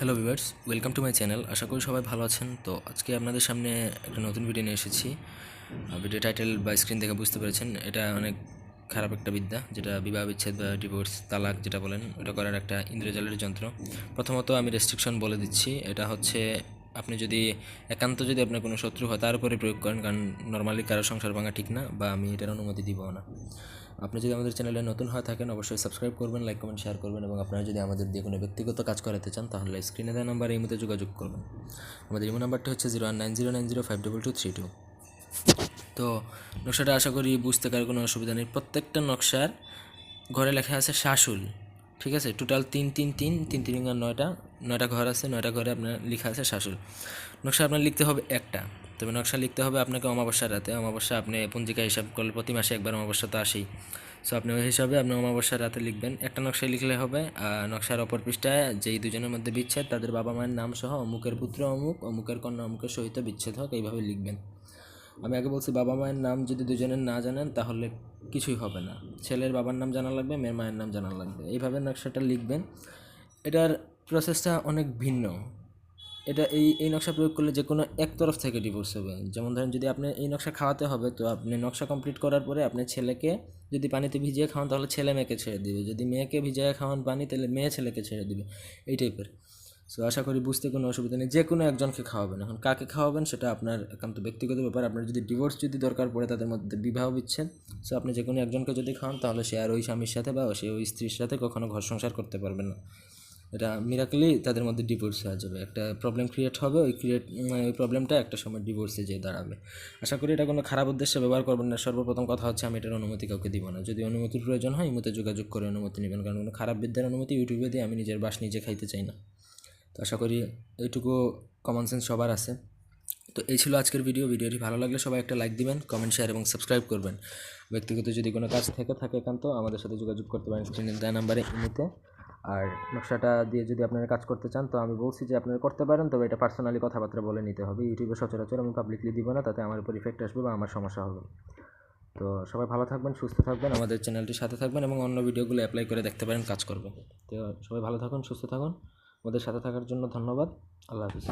Hello viewers welcome to my channel আশা করি সবাই ভালো আছেন। তো আজকে আপনাদের সামনে একটা নতুন ভিডিও নিয়ে এসেছি। ভিডিও টাইটেল বা স্ক্রিন দেখে বুঝতে পেরেছেন। এটা অনেক খারাপ একটা বিদ্যা, যেটা বিবাহ বিচ্ছেদ বা ডিভোর্স তালাক যেটা বলেন, ওটা করার একটা ইন্দ্রজালের যন্ত্র। প্রথমত আমি রেস্ট্রিকশন বলে দিচ্ছি। এটা হচ্ছে আপনি যদি একান্ত যদি আপনার কোনো শত্রু হয়, তার উপরে প্রয়োগ করেন। কারণ নর্মালি কারও সংসার ভাঙা ঠিক না, বা আমি এটার অনুমতি দিব না। আপনি যদি আমাদের চ্যানেলে নতুন হয়ে থাকেন, অবশ্যই সাবস্ক্রাইব করবেন লাইক কমেন্ট শেয়ার করবেন এবং আপনারা যদি আমাদের দিয়ে কোনো ব্যক্তিগত কাজ করাতে চান, তাহলে স্ক্রিনে দেওয়া নাম্বার এই মধ্যে যোগাযোগ করবেন। আমাদের ইমো নাম্বারটা হচ্ছে zero one nine zero nine zero five double two three two তো নকশাটা আশা করি বুঝতে কার কোনো অসুবিধা নেই। প্রত্যেকটা নকশার ঘরে লেখা আছে শাশুল, ঠিক আছে? টোটাল তিন তিন তিন তিন তিন, নয়টা নয়টা ঘর আছে, নয়টা ঘরে আপনার লেখা আছে শাশুল। নকশা আপনার লিখতে হবে একটা। তবে নকশা লিখতে হবে আপনাকে অমাবস্যার রাতে। অমাবস্যা আপনি পঞ্জিকা হিসাব করলে প্রতি মাসে একবার অমাবস্যা তো আসেই। সো আপনি ওই হিসাবে আপনি অমাবস্যার রাতে লিখবেন। একটা নকশায় লিখলে হবে নকশার অপর পৃষ্ঠায় যেই দুজনের মধ্যে বিচ্ছেদ, তাদের বাবা মায়ের নাম সহ অমুকের পুত্র অমুক, অমুকের কন্যা অমুকের সহিত বিচ্ছেদ হোক, এইভাবে লিখবেন। আমি আগে বলছি, বাবা মায়ের নাম যদি দুজনের না জানেন, তাহলে কিছুই হবে না। ছেলের বাবার নাম জানা লাগবে, মেয়ের মায়ের নাম জানা লাগবে। এইভাবে নকশাটা লিখবেন। এটার প্রসেসটা অনেক ভিন্ন। এটা এই এই নকশা প্রয়োগ করলে যে কোনো এক তরফ থেকে ডিভোর্স হবে। যেমন ধরেন যদি আপনি এই নকশা খাওয়াতে হবে, তো আপনি নকশা কমপ্লিট করার পরে আপনি ছেলেকে যদি পানিতে ভিজিয়ে খাওয়ান, তাহলে ছেলে মেয়েকে ছেড়ে দিবে। যদি মেয়েকে ভিজিয়ে খাওয়ান পানি, তাহলে মেয়ে ছেলেকে ছেড়ে দিবে। এই টাইপের সো আশা করি বুঝতে কোনো অসুবিধা নেই। যে কোনো একজনকে খাওয়াবেন। এখন কাকে খাওয়াবেন, সেটা আপনার একান্ত ব্যক্তিগত ব্যাপার। আপনার যদি ডিভোর্স যদি দরকার পড়ে, তাদের মধ্যে বিবাহ বিচ্ছেদ। সো আপনি যে কোনো একজনকে যদি খাওয়ান, তাহলে সে আর ওই স্বামীর সাথে বা সে ওই স্ত্রীর সাথে কখনো ঘর সংসার করতে পারবে না। এটা মিরাকলি তাদের মধ্যে ডিভোর্স হয়ে যাবে। একটা প্রবলেম ক্রিয়েট হবে, ওই ক্রিয়েট মানে ওই প্রবলেমটা একটা সময় ডিভোর্সে যেয়ে দাঁড়াবে। আশা করি এটা কোনো খারাপ উদ্দেশ্যে ব্যবহার করবেন না। সর্বপ্রথম কথা হচ্ছে, আমি এটার অনুমতি কাউকে দিব না। যদি অনুমতির প্রয়োজন হয়, ইমুতে যোগাযোগ করে অনুমতি নেবেন। কারণ কোনো খারাপ বিদ্যার অনুমতি ইউটিউবে দিয়ে আমি নিজের বাস নিজে খাইতে চাই না। তো আশা করি এইটুকু কমন সেন্স সবার আছে। তো এই ছিল আজকের ভিডিও ভিডিওটি ভালো লাগলে সবাই একটা লাইক দিবেন কমেন্ট শেয়ার এবং সাবস্ক্রাইব করবেন। ব্যক্তিগত যদি কোনো কাজ থেকে থাকে একান্ত, আমাদের সাথে যোগাযোগ করতে পারেন স্ক্রিনে দেওয়া নাম্বারে ইমুতে। আর নকশাটা দিয়ে যদি আপনারা কাজ করতে চান, তো আমি বলছি যে আপনারা করতে পারেন, তবে এটা পার্সোনালি কথাবার্তা বলে নিতে হবে। ইউটিউবে সচরাচর আমি পাবলিকলি দিব না, তাতে আমার উপর ইফেক্ট আসবে বা আমার সমস্যা হবে। তো সবাই ভালো থাকবেন, সুস্থ থাকবেন, আমাদের চ্যানেলটির সাথে থাকবেন এবং অন্য ভিডিওগুলো অ্যাপ্লাই করে দেখতে পারেন, কাজ করবেন। তো সবাই ভালো থাকুন, সুস্থ থাকুন। আমাদের সাথে থাকার জন্য ধন্যবাদ। আল্লাহ হাফিজ।